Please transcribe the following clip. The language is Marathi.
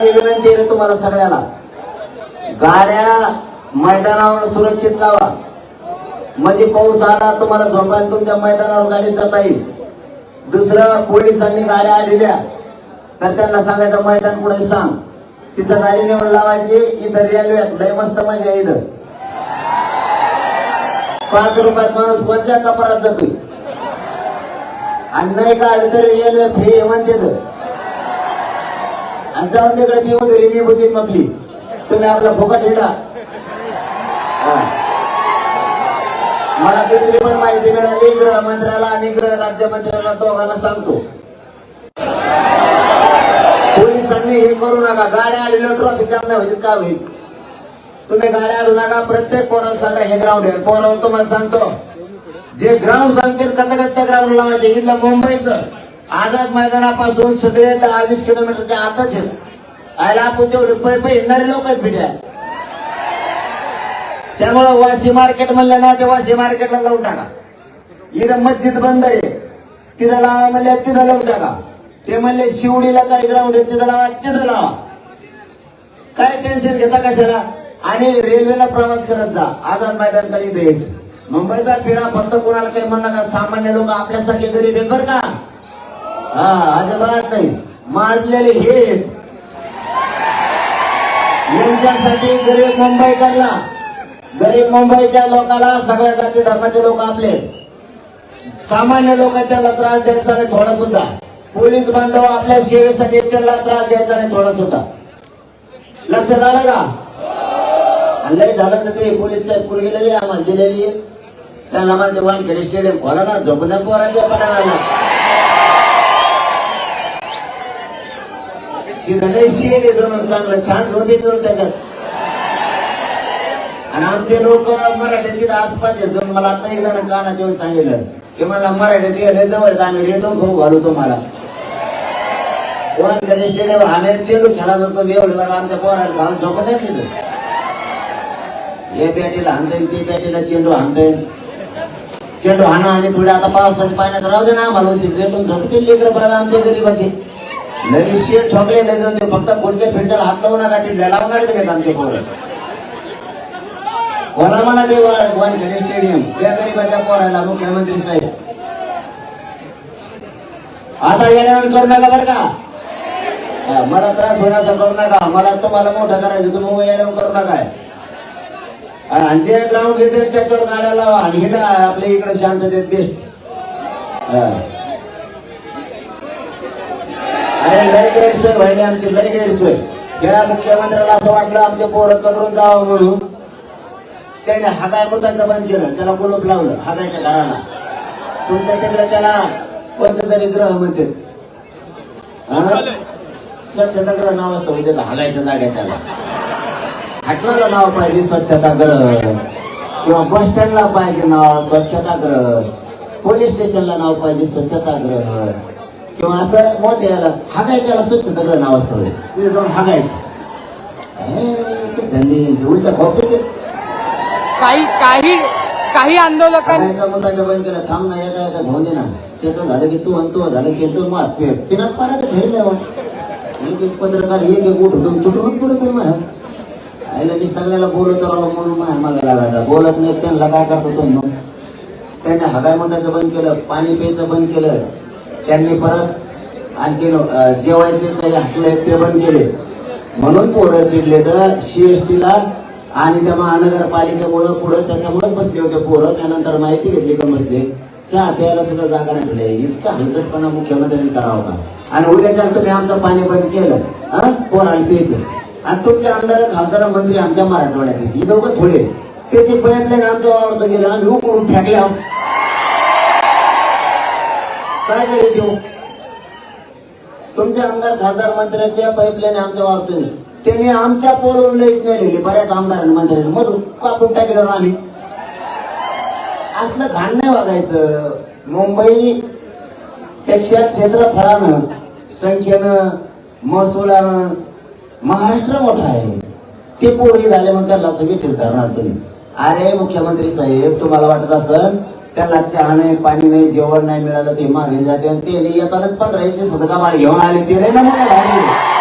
विनंती आहे तुम्हाला सगळ्याला. गाड्या मैदानावर सुरक्षित लावा. म्हणजे पाऊस आला तुम्हाला झोपायला तुमच्या मैदानावर गाडी जाता येईल. दुसरं पोलिसांनी गाड्या आलेल्या तर त्यांना सांगायचं मैदान पुढे सांग. तिथं गाडी नेऊन लावायची इथं रेल्वे लय मस्त मजा आहे इथं. पाच रुपयात माणूस कोणत्या कपरात जातोय. आणि नाही काढलं तरी रेल्वे फ्री म्हणते तर. आणि जाऊन तिकडे ती होती मी मगली तुम्ही आपला फुकट हिडा. हा. मला दुसरी पण माहिती मिळाली गृहमंत्र्याला आणि गृह राज्यमंत्र्याला दोघांना सांगतो. पोलिसांनी हे करू नका. गाड्या आलेल्या ट्रॉफिक जाम नाही व्हायची का होईल? तुम्ही गाड्या आडू नका. प्रत्येक पोराला सांगा हे ग्राउंड आहे. पोरावर तुम्हाला सांगतो जे ग्राउंड सांगतील कथा त्या ग्राउंड लावायचे. इथलं मुंबईचं. आझाद मैदानापासून सगळे दहा वीस किलोमीटरच्या आताच आहेत. आयला आपण तेवढे पै पै येणारे लोक आहेत पिढ्या त्यामुळं वाशी मार्केट म्हणलं ना ते वाशी मार्केटला लावून टाका. इथं मस्जिद बंद आहे. तिथं लावा म्हणल्या तिथं लावून टाका. ते म्हणले शिवडीला काही ग्राउंड आहे तिथं लावा तिथं लावा. काय टेन्शन घेता कशाला? आणि रेल्वेला प्रवास करत जा. आझाद मैदानकडे इथे मुंबईचा फिरा फक्त कोणाला काही म्हणणं का सामान्य लोक आपल्यासारखे गरीब आहेत बरं का? हा अजिबात नाही. मारलेले हे. यांच्यासाठी गरीब मुंबईकरला गरीब मुंबईच्या लोकाला सगळ्या जाती धर्माचे लोक आपले. सामान्य लोक त्रास द्यायचा नाही थोडा सुद्धा पोलीस बांधव आपल्या सेवेसाठी त्याला त्रास द्यायचा नाही थोडा सुद्धा लक्ष झालं का? लय झालं तर ते पोलीस साहेब पुढे गेलेले आम्हाला दिलेली. त्यांना माझे वानखेडे स्टेडियम खोला ना झोपण्या पोराच्या पडायला की गणेश चांगलं छान झोपेत दोन त्याच्यात आणि आमचे लोक मराठी आसपास येतो मला आता एकदा कानाच्या वेळी सांगितलं की मला मराठीत जवळ आम्ही रेटो खाऊ घालू तुम्हाला गणेश स्टेडियम आम्ही चेंडू खेळा जातो एवढे मला आमच्या पोराला घालून झोपत येत तिथं हे बॅटीला हाणता ते बॅटीला चेंडू हाणता चेंडू हाणा आणि पुढे आता पावसाच्या पाण्यात राहू दे ना आम्हाला रेटून झोपतील लेकर बाळा आमच्या गरीबाचे लई ठोकले नाही जाऊन ते फक्त कोणत्या फिरत्याला हात लावू नका ते लढावणार नाही आमचे पोरं? कोणा म्हणा ते वानखेडे स्टेडियम त्या गरीबाच्या पोराला मुख्यमंत्री साहेब. आता येण्यावर करू नका बरं का? मला त्रास होण्याचा करू नका. मला तुम्हाला मोठं करायचं तुम्ही येण्यावर करू नका. आणि जे ग्राउंड घेते त्याच्यावर गाड्या लावा आणि हे आपल्या इकडे शांततेत बेस्ट अरे लय गैरसोय व्हायली आमची लय गैरसोय. त्या मुख्यमंत्र्याला असं वाटलं आमचे पोरं कदरून जावं म्हणून. त्याने हागाय मुताचं बंद केलं. त्याला कुलूप लावलं हागायच्या घराला. तुमच्या तिकडे त्याला कोणतं तरी ग्रह म्हणते. हा? स्वच्छतागृह नाव असतं म्हणजे त्याला हागायचं जागा त्याला. हटवायला नाव पाहिजे स्वच्छतागृह किंवा बस स्टँडला पाहिजे नाव स्वच्छतागृह पोलीस स्टेशनला नाव पाहिजे स्वच्छतागृह किंवा असं मोठे याला हागायच्याला स्वच्छतागृह नाव असतं तिथे जाऊन हागायचं. हे, धंदे उलट खोपे काही काही काही आंदोलकांनी मताच्या बंद केलं थांब ना एका एका घेऊन दे ना त्याचं झालं की तू आणि तू झालं की तू मार पेट पिनात पाण्याचं ठेवलं एक एक पत्रकार एक एक उठ होतो तुटूनच पुढे ते माय आईला मी सगळ्याला बोलत राहू म्हणून माय मागे लागायचा. बोलत नाही त्यांना काय करतो तुम्ही मग? त्याने हगाय मताचं बंद केलं पाणी प्यायचं बंद केलं. त्यांनी परत आणखी जेवायचे काही हटले ते पण केले. म्हणून पोरं चिडले तर सीएसटीला आणि त्या महानगरपालिकेमुळं पुढं त्याच्यामुळेच बसले होते पोरं. त्यानंतर माहिती घेतली का कमरचे चहा प्यायला सुद्धा जागा नाही इतका हलकटपणा मुख्यमंत्र्यांनी करावा का आणि उद्याच्या तुम्ही आमचं पाणी बंद केलं हा पोरांनी प्यायचं. आणि तुमचे आमदार खासदार मंत्री आमच्या मराठवाड्यात आहेत. ही दोघं थोडे. त्याची पाईपलाईन आमच्या वावरतो गेलं. आम्ही उकळून फेकल्या. काय करे देऊ तुमचे आमदार खासदार मंत्र्याच्या पाईपलाईन आमच्या वावरतो त्यांनी आमच्या पोलवर लाइट नाही लिहिली बऱ्याच आमदार मंत्र्यांनी. मधून कापून टाकलं आम्ही. असलं घाण नाही वागायचं. मुंबई पेक्षा क्षेत्रफळानं संख्येनं महसुलानं महाराष्ट्र मोठा आहे. ते पोरगी झाले मग त्याला सगळी धरणार तुम्ही. अरे मुख्यमंत्री साहेब तुम्हाला वाटत असेल त्याला चहा नाही पाणी नाही जेवण नाही मिळालं ते मागे जाते आणि ते येतानाच पंधरा एक सदका का घेऊन आले ते नाही ना